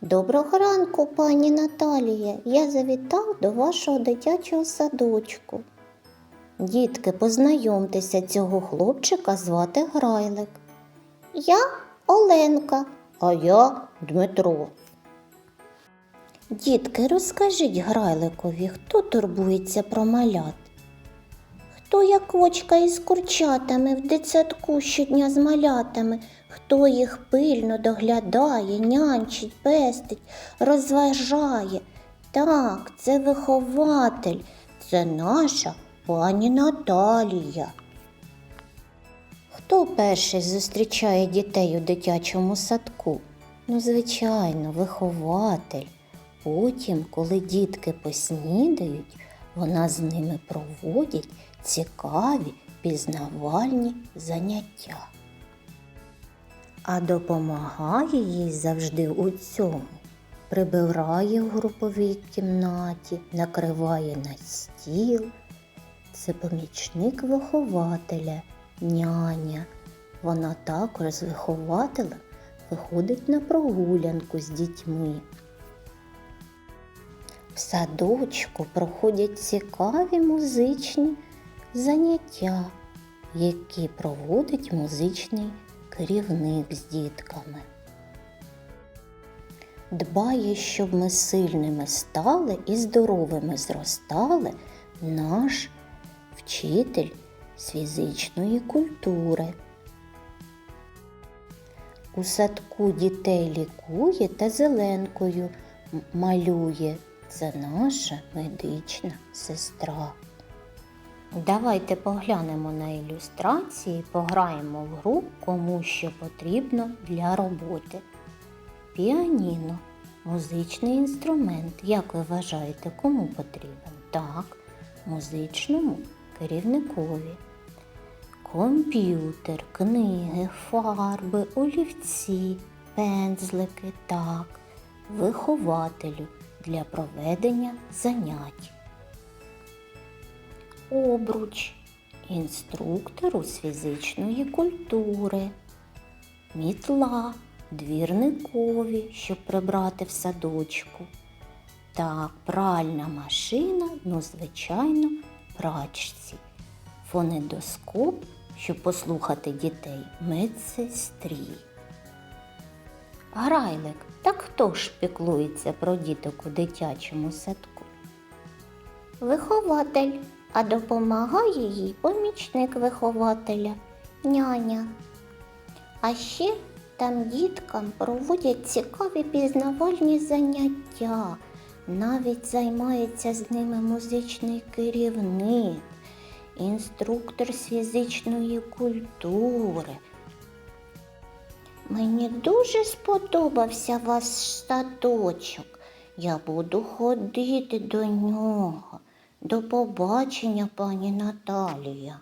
Доброго ранку, пані Наталія. Я завітав до вашого дитячого садочку. Дітки, познайомтеся, цього хлопчика звати Грайлик. Я Оленка, а я Дмитро. Дітки, розкажіть Грайликові, хто турбується про малят? Хто як квочка із курчатами в дитсадку щодня з малятами, хто їх пильно доглядає, нянчить, пестить, розважає. Так, це вихователь, це наша пані Наталія. Хто перший зустрічає дітей у дитячому садку? Ну, звичайно, вихователь. Потім, коли дітки поснідають, вона з ними проводить цікаві пізнавальні заняття. А допомагає їй завжди у цьому. Прибирає в груповій кімнаті, накриває на стіл. Це помічник вихователя, няня. Вона також з вихователем виходить на прогулянку з дітьми. В садочку проходять цікаві музичні заняття, які проводить музичний керівник з дітками. Дбає, щоб ми сильними стали і здоровими зростали наш вчитель з фізичної культури. У садку дітей лікує та зеленкою малює. Це наша медична сестра. Давайте поглянемо на ілюстрації, пограємо в гру, кому що потрібно для роботи. Піаніно музичний інструмент. Як ви вважаєте, кому потрібен? Так, музичному керівникові. Комп'ютер, книги, фарби, олівці, пензлики, так, вихователю для проведення занять. Обруч інструктору з фізичної культури, мітла двірникові, щоб прибрати в садочку. Так, пральна машина, ну, звичайно, прачці. Фонедоскоп, щоб послухати дітей, медсестрі. Грайлик, так хто ж піклується про діток у дитячому садку? Вихователь, а допомагає їй помічник вихователя, няня. А ще там діткам проводять цікаві пізнавальні заняття. Навіть займається з ними музичний керівник, інструктор з фізичної культури. Мені дуже сподобався ваш садочок. Я буду ходити до нього. До побачення, пані Наталія.